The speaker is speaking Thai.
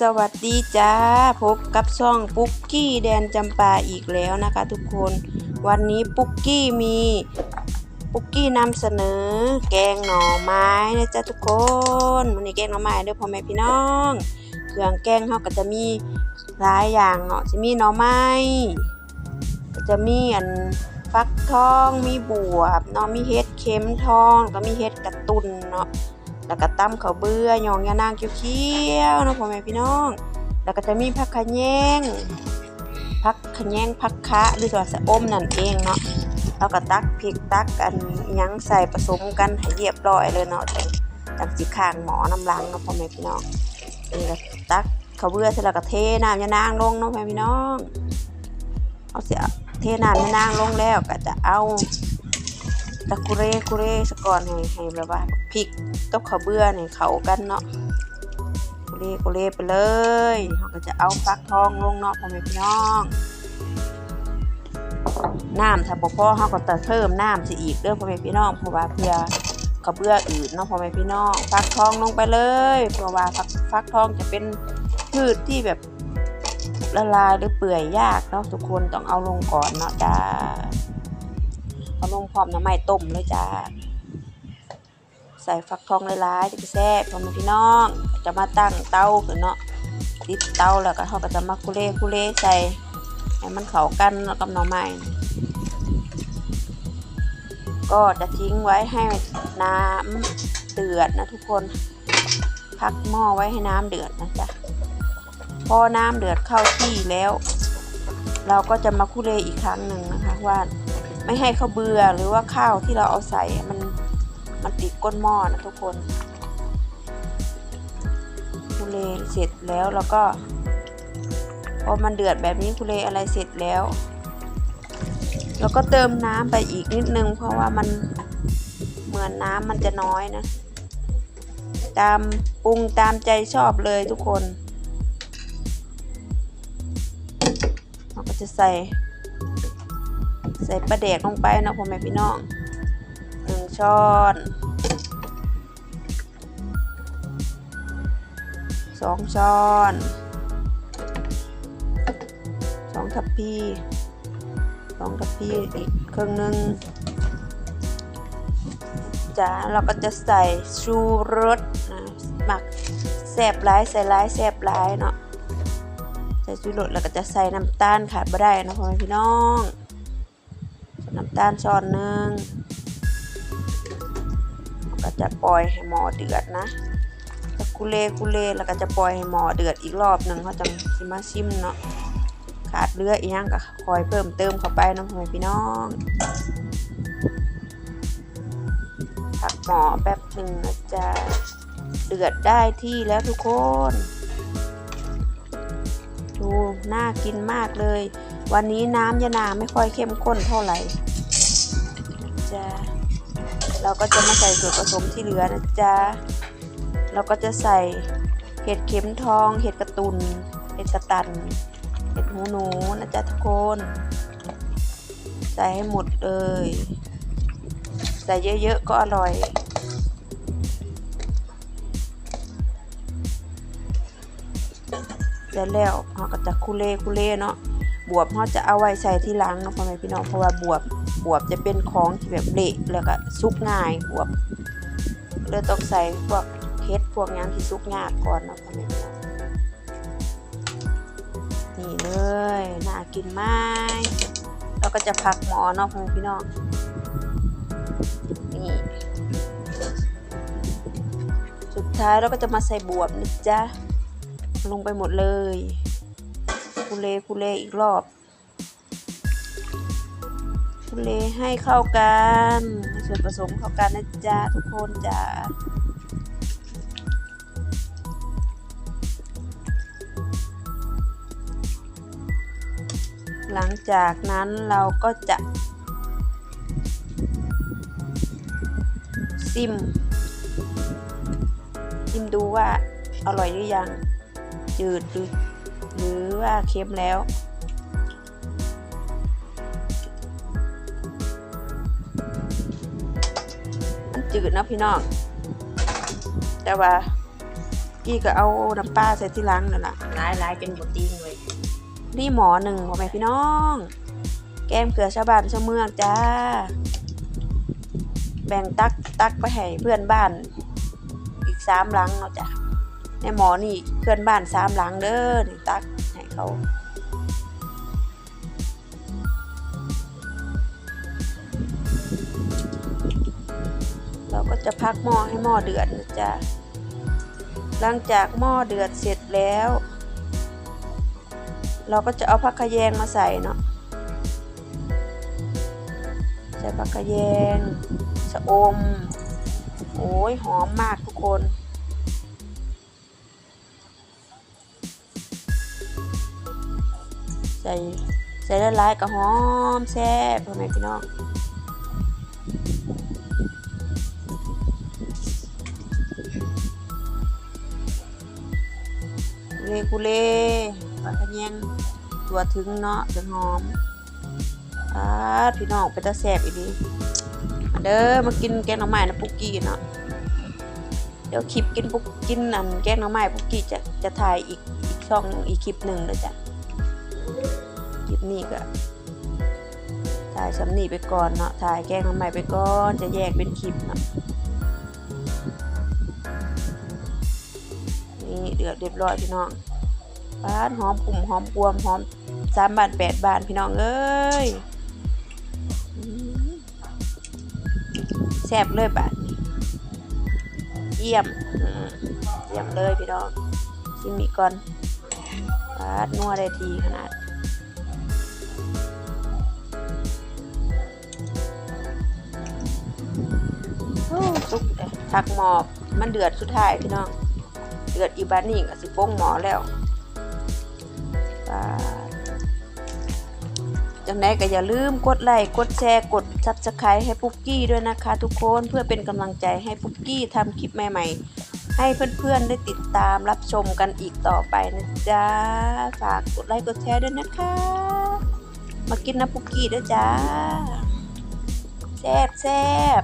สวัสดีจ้า พบกับช่องปุ๊กกี้แดนจำปาอีกแล้วนะคะทุกคน วันนี้ปุ๊กกี้มีปุ๊กกี้นำเสนอ แกงหน่อไม้นะจ๊ะทุกคนวันนี้แกงหน่อไม้เด้อพ่อแม่พี่น้อง เครื่องแกงเขาก็จะมีหลายอย่างเนาะจะมีหน่อไม้ก็จะมีอันฟักทองมีบวบเนาะมีเห็ดเข็มทองก็มีเห็ดกระตุนเนาะ แล้วก็ตั้มข้าวเบื่อยองยานางเขียวๆนะพ่อแม่พี่น้อง แล้วก็จะมีผักขะแยงผักขะแยงผักคะหรือว่าสะอมนั่นเองเนาะแล้วก็ตักพริกตักอันยังใส่ผสมกันให้เรียบร้อยเลยเนาะจังจังสิข้างหมอน้ำลังนะพ่อแม่พี่น้องนี่ก็ตักข้าวเบื่อเสร็จแล้วก็เทน้ำยานางลงเนาะพ่อแม่พี่น้องเอาเสียเทน้ำยานางลงแล้วก็จะเอาะกุเรกุเรสก่อนให้ให้แบบว่าพริกกับข้าวเบื่อเนี่ยเขากันเนาะกุเล่กุเล่ไปเลยเราก็จะเอาฟักทองลงเนาะพ่อแม่พี่น้องน้ำถ้าบ่พอเราก็จะเพิ่มน้ำสิอีกเด้อพ่อแม่พี่น้องเพราะว่าเพื่อข้าวเบื่ออืดเนาะพ่อแม่พี่น้องฟักทองลงไปเลย เพราะว่าฟักฟักทองจะเป็นพืชที่แบบละลายหรือเปื่อยยากเนาะทุกคนต้องเอาลงก่อนเนาะจ้า เอาลงพร้อมน้ำใหม่ต้มเลยจ้า ใส่ฟักทองหลายๆจะไปแซ่บพ่อแม่พี่น้อง จะมาตั้งเตาขึ้นเนาะติดเตาแล้วก็เขาก็จะมาคุเล่คุเล่ใส่ให้มันเข้ากันกับหน่อไม้ก็จะทิ้งไว้ให้น้ำเดือดนะทุกคน พักหม้อไว้ให้น้ำเดือดนะจ๊ะ พอน้ำเดือดเข้าที่แล้ว เราก็จะมาคุเล่อีกครั้งหนึ่งนะคะว่า ไม่ให้ข้าวเบื่อหรือว่าข้าวที่เราเอาใส่มันมันติดก้นหม้อนะทุกคนคุเลเสร็จแล้วแล้วก็พอมันเดือดแบบนี้คุเลอะไรเสร็จแล้ว แล้วก็เติมน้ำไปอีกนิดนึง เพราะว่ามันเหมือนน้ำมันจะน้อยนะ ตามปรุงตามใจชอบเลยทุกคนเราก็จะใส่ ใส่ปลาแดกลงไปเนาะพ่อแม่พี่น้องหนึ่งช้อนสองช้อนสองทัพพีสองทัพพีอีกครึ่งหนึ่งจ้าเราก็จะใส่ชูรสนะหมักแซบร้ายใส่ร้ายแซบร้ายเนาะใส่ชูรสแล้วก็จะใส่น้ำตาลขาดไม่ได้นะพ่อแม่พี่น้อง น้ำตาลช้อนหนึ่งก็จะปล่อยให้หมอเดือดนะจะกุเลกุเลแล้วก็จะปล่อยให้หมอเดือดอีกรอบหนึ่งเขาจังสิมาชิมเนาะขาดเลือดอีกอย่างก็คอยเพิ่มเติมเข้าไปนาะพ่อแม่พี่น้องผักหมอแป๊บหนึ่งนะจ๊ะเดือดได้ที่แล้วทุกคน ดูน่ากินมากเลย วันนี้น้ำยะนาไม่ค่อยเข้มข้นเท่าไหร่จ้ะเราก็จะมาใส่ส่วนผสมที่เหลือนะจ๊ะเราก็จะใส่เห็ดเข็มทอง เห็ดกระตุน เห็ดกระตัน เห็ดหูหนูนะจ๊ะทุกคน ใส่ให้หมดเลย ใส่เยอะๆก็อร่อยเสร็จแล้วเราก็จะคุเล่คุเล่เนาะ บวบเขาจะเอาไว้ใส่ที่หลังนะพ่อแม่พี่น้องเพราะว่าบวบบวบจะเป็นของที่แบบเละแล้วก็สุกง่ายบวบเลยต้องใส่พวกเฮ็ดพวกยังที่สุกยากก่อนนะพ่อแม่พี่น้องนี่เลยน่ากินมากแล้วก็จะพักหมอเนาะพ่อแม่พี่น้องนี่สุดท้ายเราก็จะมาใส่บวบนะจ๊ะลงไปหมดเลย คุเลคุเลอีกรอบคุเลให้เข้ากันส่วนผสมเข้ากันนะจ๊ะทุกคนจ้ะหลังจากนั้นเราก็จะซิมซิมดูว่าอร่อยหรือยัง จืดหรือ หรือว่าเค็มแล้ว มันจืดนะพี่น้อง แต่ว่ากี้ก็เอาน้ำปลาใส่ที่หลังนั่นล่ะร้ายร้ายจนบดติ้งเลยนี่หมอหนึ่งพ่อแม่พี่น้อง แกมเกลือชาวบ้านชาวเมืองจ้า แบ่งตักตักไปให้เพื่อนบ้าน อีกสามหลังเนาะจ้ะในหมอนี่เพื่อนบ้านสามหลังเด้อนี่ตักให้ เขาเราก็จะพักหม้อให้หม้อเดือดนะจ๊ะ หลังจากหม้อเดือดเสร็จแล้ว เราก็จะเอาผักขยงมาใส่เนาะ ใส่ผักขยงชะอม โอ้ยหอมมากทุกคน ใส่ใส่ละลายๆก็หอมแซ่บพ่อแม่พี่น้องเลกุเลปลากระเยงตัวถึงเนาะถึงหอมอาพี่น้องไปตาแสบอีดีเด้อมากินแกงหน่อไม้นะปุกกี้เนาะเดี๋ยวคลิปกินปุกกินอันแกงหน่อไม้ปุกกี้จะจะถ่ายอีกอีกช่องอีกคลิปหนึ่งเลยจ้ะ คลิปนี้ก็ถ่ายสำนีไปก่อนเนาะถ่ายแกงหน่อไมไปก่อนจะแยกเป็นคลิปเนาะนี่เดือดเรียบร้อยพี่น้องบ้านหอมกลุ่มหอมกวมหอมสามบาทแปดบาทพี่น้องเอ้ยแซ่บเลยบาทนี้เยี่ยมอืมเยี่ยมเลยพี่น้องชิมอีกก่อน บาดนัวได้ทีขนาดโอ้สุกทักหมอบมันเดือดสุดท้ายพี่น้อง เดือดอีบานี่ก็สิโป้งหมอแล้วจังไดก็อย่าลืมกดไลค์กดแชร์กดซับสไครต์ให้ปุ๊กกี้ด้วยนะคะทุกคนเพื่อเป็นกำลังใจให้ปุ๊กกี้ทำคลิปใหม่ๆ ให้เพื่อนๆได้ติดตามรับชมกันอีกต่อไปนะจ๊ะ ฝากกดไลค์กดแชร์ด้วยนะคะ มากินน้ำปุกกี้ด้วยจ้าแซ่บแซ่บ